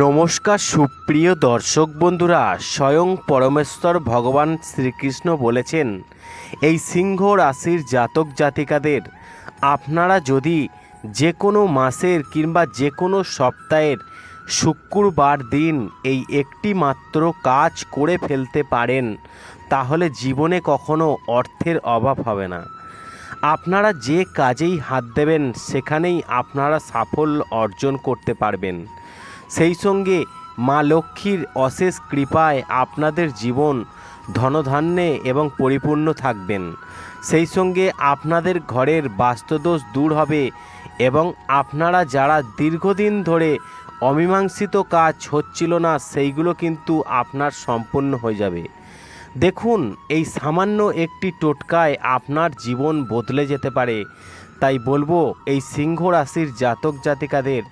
নমস্কার, সুপ্রিয় দর্শক বন্ধুরা, স্বয়ং পরমেশ্বর ভগবান শ্রীকৃষ্ণ বলেছেন, এই সিংহ রাশির জাতক জাতিকাদের, আপনারা যদি যে কোনো মাসের কিংবা যে কোনো সপ্তাহের শুক্রবার দিন এই একটি মাত্র কাজ করে ফেলতে পারেন, তাহলে জীবনে কখনো অর্থের অভাব হবে না। আপনারা যে কাজেই হাত দেবেন, সেখানেই আপনারা সাফল্য অর্জন করতে পারবেন। সেই সঙ্গে মা লক্ষ্মীর অশেষ কৃপায় আপনাদের জীবন ধনধান্যে এবং পরিপূর্ণ থাকবেন। সেই সঙ্গে আপনাদের ঘরের বাস্তুদোষ দূর হবে এবং আপনারা যারা দীর্ঘদিন ধরে অমীমাংসিত কাজ হচ্ছিল না, সেইগুলো কিন্তু আপনার সম্পূর্ণ হয়ে যাবে। দেখুন, এই সামান্য একটি টোটকায় আপনার জীবন বদলে যেতে পারে। তাই বলব, এই সিংহ রাশির জাতক জাতিকাদের,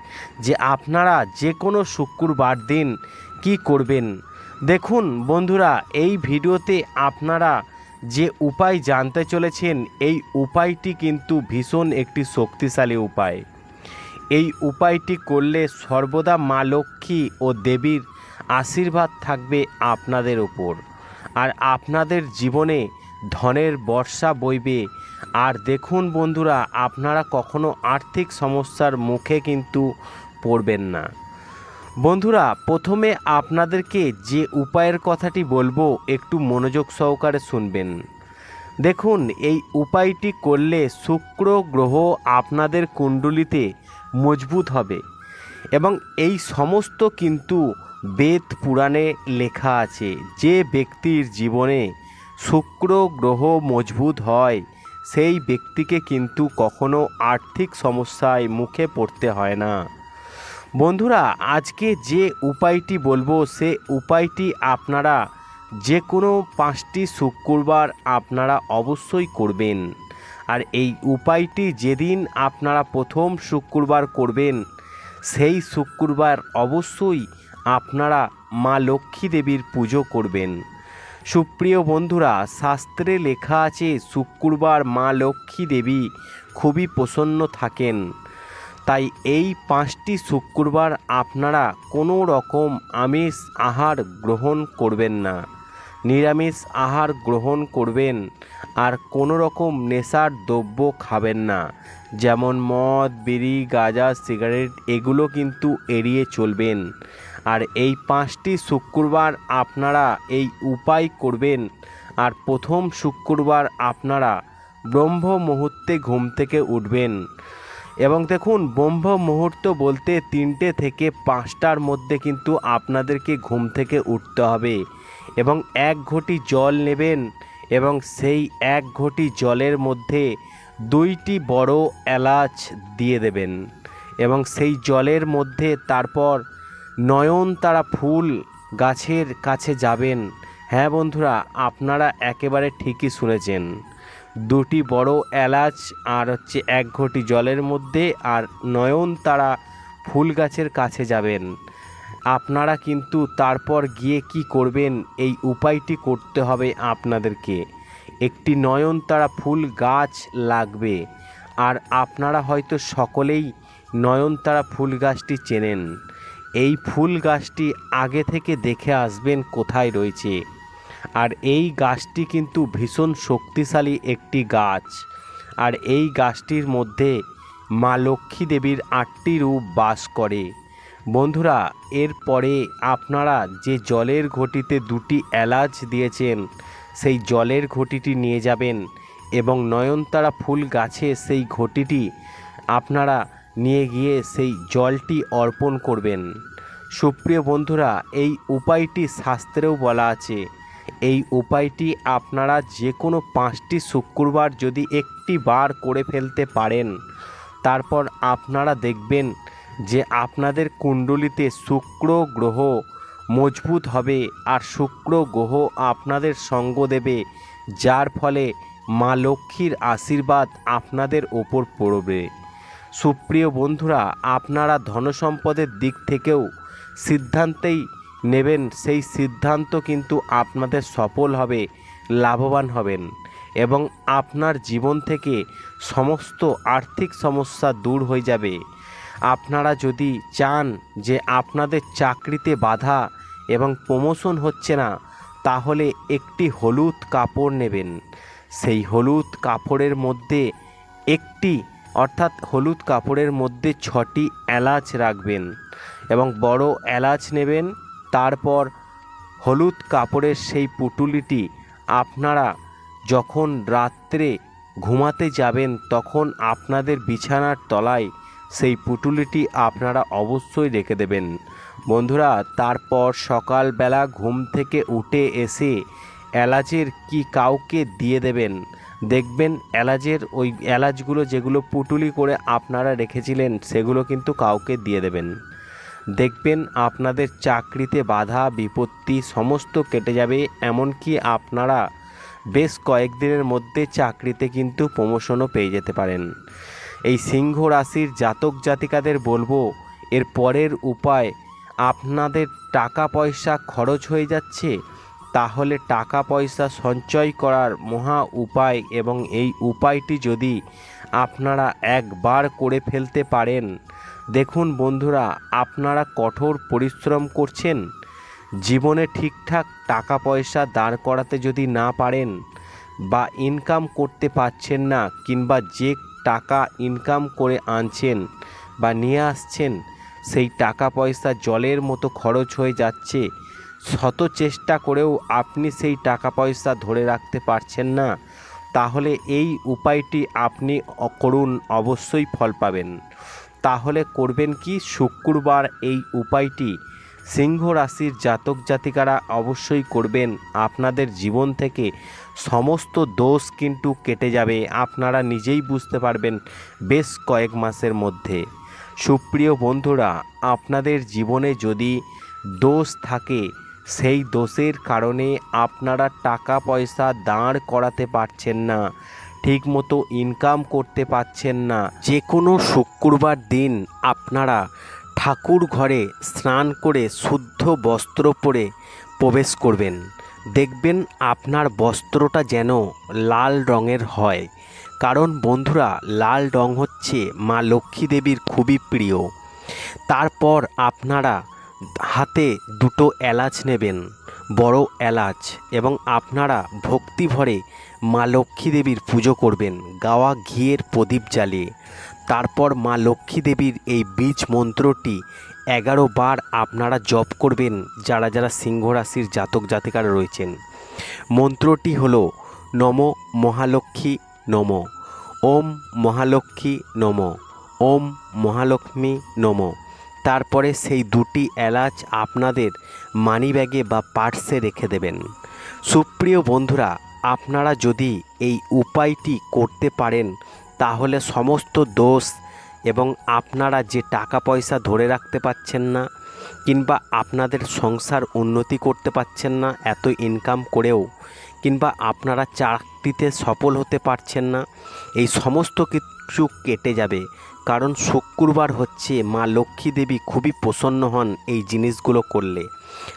যে আপনারা যে কোনো শুক্রবার দিন কি করবেন? দেখুন বন্ধুরা, এই ভিডিওতে আপনারা যে উপায় জানতে চলেছেন, এই উপায়টি কিন্তু ভীষণ একটি শক্তিশালী উপায়। এই উপায়টি করলে সর্বদা মা লক্ষ্মী ও দেবীর আশীর্বাদ থাকবে আপনাদের ওপর। আর আপনাদের জীবনে ধনের বর্ষা বইবে আর দেখুন বন্ধুরা, আপনারা কখনো আর্থিক সমস্যার মুখে কিন্তু পড়বেন না। বন্ধুরা, প্রথমে আপনাদেরকে যে উপায়ের কথাটি বলব, একটু মনোযোগ সহকারে শুনবেন। দেখুন, এই উপায়টি করলে শুক্র গ্রহ আপনাদের কুণ্ডলিতে মজবুত হবে এবং এই সমস্ত কিন্তু বেদ পুরাণে লেখা আছে, যে ব্যক্তির জীবনে শুক্র গ্রহ মজবুত হয় সেই ব্যক্তিকে কিন্তু কখনো আর্থিক সমস্যায় মুখে পড়তে হয় না। বন্ধুরা, আজকে যে উপায়টি বলব, সে উপায়টি আপনারা যে কোনো পাঁচটি শুক্রবার আপনারা অবশ্যই করবেন। আর এই উপায়টি যেদিন আপনারা প্রথম শুক্রবার করবেন, সেই শুক্রবার অবশ্যই আপনারা মা লক্ষ্মী দেবীর পুজো করবেন। সুপ্রিয় বন্ধুরা, শাস্ত্রে লেখা আছে, শুক্রবার মা লক্ষ্মী দেবী খুবই প্রসন্ন থাকেন। তাই এই পাঁচটি শুক্রবার আপনারা কোনো রকম আমিষ আহার গ্রহণ করবেন না। নিরামিষ আহার গ্রহণ করবেন আর কোনো রকম নেশার দ্রব্য খাবেন না। যেমন মদ, বিড়ি, গাঁজা, সিগারেট, এগুলো কিন্তু এড়িয়ে চলবেন। আর এই পাঁচটি শুক্রবার আপনারা এই উপায় করবেন। আর প্রথম শুক্রবার আপনারা ব্রহ্ম মুহূর্তে ঘুম থেকে উঠবেন। এবং দেখুন, ব্রহ্ম মুহূর্ত বলতে তিনটে থেকে পাঁচটার মধ্যে কিন্তু আপনাদেরকে ঘুম থেকে উঠতে হবে। এবং এক ঘটি জল নেবেন এবং সেই এক ঘটি জলের মধ্যে দুইটি বড় এলাচ দিয়ে দেবেন। এবং সেই জলের মধ্যে তারপর নয়নতারা ফুল গাছের কাছে যাবেন। হ্যাঁ বন্ধুরা, আপনারা একেবারে ঠিকই শুনেছেন। দুটি বড় এলাচ আর হচ্ছে এক ঘটি জলের মধ্যে আর নয়নতারা ফুল গাছের কাছে যাবেন। আপনারা কিন্তু তারপর গিয়ে কি করবেন, এই উপায়টি করতে হবে আপনাদেরকে। একটি নয়নতারা ফুল গাছ লাগবে। আর আপনারা হয়তো সকলেই নয়নতারা ফুল গাছটি চেনেন। এই ফুল গাছটি আগে থেকে দেখে আসবেন কোথায় রয়েছে। আর এই গাছটি কিন্তু ভীষণ শক্তিশালী একটি গাছ। আর এই গাছটির মধ্যে মা লক্ষ্মী দেবীর আটটি রূপ বাস করে। বন্ধুরা এরপরে আপনারা যে জলের ঘটিতে দুটি এলাচ দিয়েছেন, সেই জলের ঘটিটি নিয়ে যাবেন এবং নয়নতারা ফুল গাছে সেই ঘটিটি আপনারা নিয়ে গিয়ে সেই জলটি অর্পণ করবেন। সুপ্রিয় বন্ধুরা, এই উপায়টি শাস্ত্রেও বলা আছে। এই উপায়টি আপনারা যে কোনো পাঁচটি শুক্রবার যদি একটি বার করে ফেলতে পারেন, তারপর আপনারা দেখবেন যে আপনাদের কুণ্ডলিতে শুক্র গ্রহ মজবুত হবে আর শুক্র গ্রহ আপনাদের সঙ্গ দেবে, যার ফলে মা লক্ষ্মীর আশীর্বাদ আপনাদের ওপর পড়বে। সুপ্রিয় বন্ধুরা, আপনারা ধনসম্পদের দিক থেকেও সিদ্ধান্তেই নেবেন। সেই সিদ্ধান্ত কিন্তু আপনাদের সফল হবে, লাভবান হবেন এবং আপনার জীবন থেকে সমস্ত আর্থিক সমস্যা দূর হয়ে যাবে। আপনারা যদি চান যে আপনাদের চাকরিতে বাধা এবং প্রমোশন হচ্ছে না, তাহলে একটি হলুদ কাপড় নেবেন। সেই হলুদ কাপড়ের মধ্যে একটি অর্থাৎ হলুদ কাপড়ের মধ্যে ছটি এলাচ রাখবেন এবং বড় এলাচ নেবেন। তারপর হলুদ কাপড়ের সেই পুটুলিটি আপনারা যখন রাত্রে ঘুমাতে যাবেন, তখন আপনাদের বিছানার তলায় সেই পুটুলিটি আপনারা অবশ্যই রেখে দেবেন। বন্ধুরা, তারপর সকালবেলা ঘুম থেকে উঠে এসে এলাচের কি কাউকে দিয়ে দেবেন? দেখবেন এলাচের ওই এলাচগুলো যেগুলো পুটুলি করে আপনারা রেখেছিলেন, সেগুলো কিন্তু কাউকে দিয়ে দেবেন। দেখবেন আপনাদের চাকরিতে বাধা, বিপত্তি সমস্ত কেটে যাবে, এমনকি আপনারা বেশ কয়েকদিনের মধ্যে চাকরিতে কিন্তু প্রমোশনও পেয়ে যেতে পারেন। এই সিংহ রাশির জাতক জাতিকাদের বলব, এর পরের উপায়, আপনাদের টাকা পয়সা খরচ হয়ে যাচ্ছে তাহলে টাকা পয়সা সঞ্চয় করার মহা উপায় এবং এই উপায়টি যদি আপনারা একবার করে ফেলতে পারেন। দেখুন বন্ধুরা, আপনারা কঠোর পরিশ্রম করছেন। জীবনে ঠিকঠাক টাকা পয়সা দাঁড় করাতে যদি না পারেন বা ইনকাম করতে পারছেন না কিংবা যে টাকা ইনকাম করে আনছেন বা নিয়ে আসছেন, সেই টাকা পয়সা জলের মতো খরচ হয়ে যাচ্ছে। শত চেষ্টা করেও আপনি সেই টাকা পয়সা ধরে রাখতে পারছেন না, তাহলে এই উপায়টি আপনি করুন, অবশ্যই ফল পাবেন। তাহলে করবেন কি? শুক্রবার এই উপায়টি। সিংহ রাশির জাতক জাতিকারা অবশ্যই করবেন। আপনাদের জীবন থেকে সমস্ত দোষ কিন্তু কেটে যাবে। আপনারা নিজেই বুঝতে পারবেন বেশ কয়েক মাসের মধ্যে। সুপ্রিয় বন্ধুরা, আপনাদের জীবনে যদি দোষ থাকে সেই দোষের কারণে আপনারা টাকা পয়সা দাঁড় করাতে পারছেন না, ঠিকমতো ইনকাম করতে পারছেন না। যে কোনো শুক্রবার দিন আপনারা ঠাকুর ঘরে স্নান করে শুদ্ধ বস্ত্র পরে প্রবেশ করবেন। দেখবেন আপনার বস্ত্রটা যেন লাল রঙের হয়। কারণ বন্ধুরা, লাল রং হচ্ছে মা লক্ষ্মী দেবীর খুবই প্রিয়। তারপর আপনারা হাতে দুটো এলাচ নেবেন, বড় এলাচ, এবং আপনারা ভক্তি ভরে মা লক্ষ্মী দেবীর পুজো করবেন গাওয়া ঘিয়ের প্রদীপ জ্বালিয়ে। তারপর মা লক্ষ্মী দেবীর এই বীজ মন্ত্রটি এগারো বার আপনারা জপ করবেন, যারা যারা সিংহ রাশির জাতক জাতিকারা রয়েছেন। মন্ত্রটি হল, নম মহালক্ষ্মী নম, ওম মহালক্ষ্মী নম, ওম মহালক্ষ্মী নম। তারপরে সেই দুটি এলাচ আপনাদের মানিব্যাগে বা পার্সে রেখে দেবেন। সুপ্রিয় বন্ধুরা, আপনারা যদি এই উপায়টি করতে পারেন, তাহলে সমস্ত দোষ এবং আপনারা যে টাকা পয়সা ধরে রাখতে পাচ্ছেন না কিংবা আপনাদের সংসার উন্নতি করতে পাচ্ছেন না, এত ইনকাম করেও কিংবা আপনারা চাকরিতে সফল হতে পারছেন না, এই সমস্ত কিছু কেটে যাবে। কারণ শুক্রবার হচ্ছে মা লক্ষ্মী দেবী খুবই প্রসন্ন হন এই জিনিসগুলো করলে।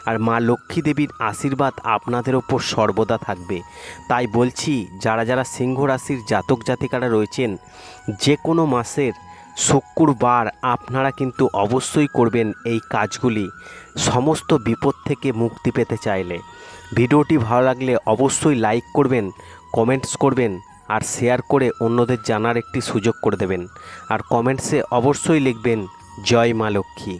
আর মা লক্ষ্মী দেবীর আশীর্বাদ আপনাদের ওপর সর্বদা থাকবে। তাই বলছি, যারা যারা সিংহ রাশির জাতক জাতিকারা রয়েছেন, যে কোনো মাসের শুক্রবার আপনারা কিন্তু অবশ্যই করবেন এই কাজগুলি। সমস্ত বিপদ থেকে মুক্তি পেতে চাইলে। ভিডিওটি ভালো লাগলে অবশ্যই লাইক করবেন, কমেন্টস করবেন আর শেয়ার করে অন্যদের জানার একটি সুযোগ করে দেবেন। আর কমেন্টসে অবশ্যই লিখবেন, জয় মা লক্ষ্মী।